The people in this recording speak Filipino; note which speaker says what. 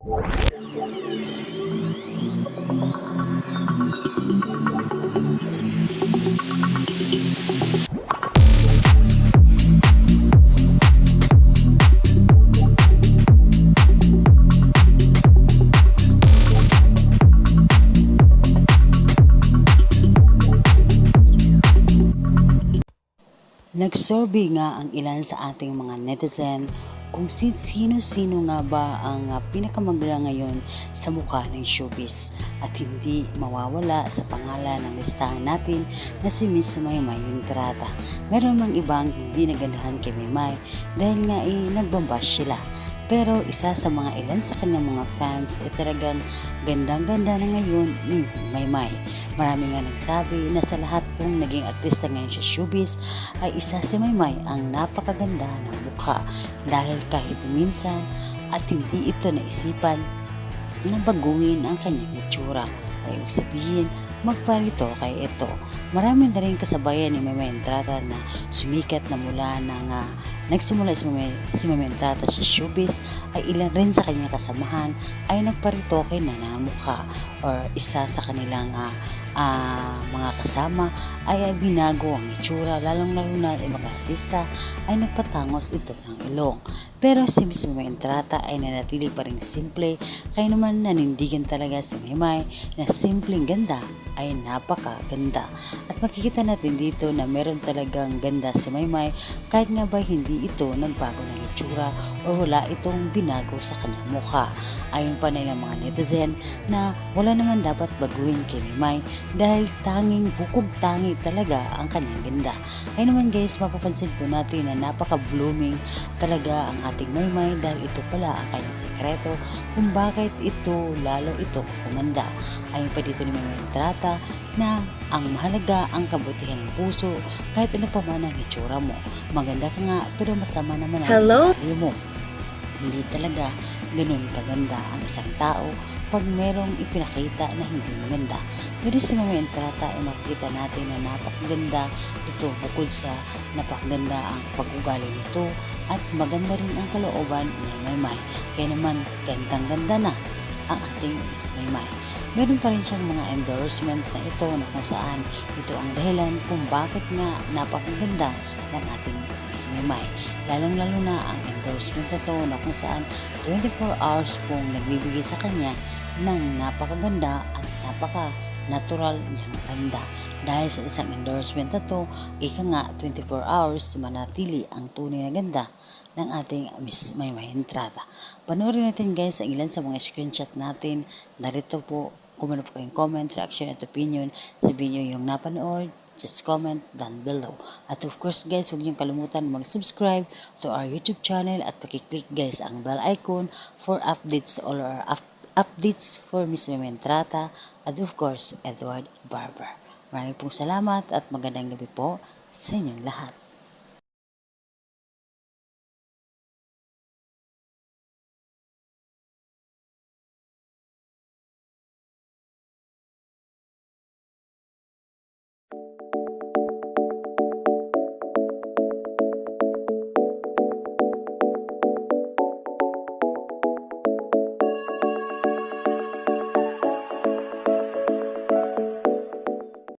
Speaker 1: Nagsurvey nga ang ilan sa ating mga netizen kung si- sino-sino nga ba ang uh, pinakamagla ngayon sa mukha ng showbiz at hindi mawawala sa pangalan ng listahan natin na si Miss Maymay Entrata. Meron mang ibang hindi nagandahan kay Maymay dahil nga eh, nagbambash sila. Pero isa sa mga ilan sa kanyang mga fans ay talagang gandang-ganda na ngayon ni Maymay. Marami nga nagsabi na sa lahat pong naging artista ngayon sa showbiz ay isa si Maymay ang napakaganda ng mukha dahil kahit minsan at hindi ito naisipan na baguhin ang kanyang itsura. Ay ibig sabihin, magparito kay ito. Marami na rin kasabayan ni Meme Entrata na sumikat na mula ng ah, nagsimula si Meme, si Meme Entrata sa showbiz ay ilan rin sa kanyang kasamahan ay nagparitoke na ng mukha or isa sa kanilang ah, ah, mga kasama ay, ay binago ang itsura lalong lalo na ang ibang artista ay nagpatangos ito ng ilong. Pero si Miss Meme Entrata ay nanatili pa rin simple kaya naman nanindigan talaga si Memay na simpleng ganda ay napakaganda. At makikita natin dito na meron talagang ganda si Maymay kahit nga ba hindi ito nagbago ng itsura o wala itong binago sa kanyang mukha. Ayon pa nilang mga netizen na wala naman dapat baguhin kay Maymay dahil tanging bukog tangi talaga ang kanyang ganda. Ay naman guys, mapapansin po natin na napaka-blooming talaga ang ating Maymay dahil ito pala ang kanyang sekreto kung bakit ito lalo ito kumanda. Ayon pa dito ni Maymay Trata na ang mahalaga ang kabutihan ng puso kahit ano pa man ang itsura mo. Maganda ka nga pero masama naman ang
Speaker 2: Hello?
Speaker 1: Ugali mo. Hindi talaga ganun kaganda ang isang tao pag merong ipinakita na hindi maganda. Pero sa mga entrata ay makikita natin na napakaganda ito bukod sa napakaganda ang pag-ugali nito at maganda rin ang kalooban ni Maymay. Kaya naman gandang-ganda na ang ating Miss Maymay. Meron pa rin siyang mga endorsement na ito na kung saan ito ang dahilan kung bakit nga napakaganda ng ating Miss Maymay. Lalong-lalo na ang endorsement na to na kung saan 24 hours pong nagbibigay sa kanya ng napakaganda at napaka natural niyang ganda. Dahil sa isang endorsement na to, ika nga 24 hours manatili ang tunay na ganda ng ating Miss Maymay Entrata. Panoorin natin guys ang ilan sa mga screenshot natin. Narito po, kung ano po kayong comment, reaction at opinion, sabihin nyo yung napanood, just comment down below. At of course guys, huwag niyong kalimutan mag-subscribe to our YouTube channel at pakiclick guys ang bell icon for updates all our up- updates for Miss Mementrata at of course Edward Barber. Maraming pong salamat at magandang gabi po sa inyong lahat.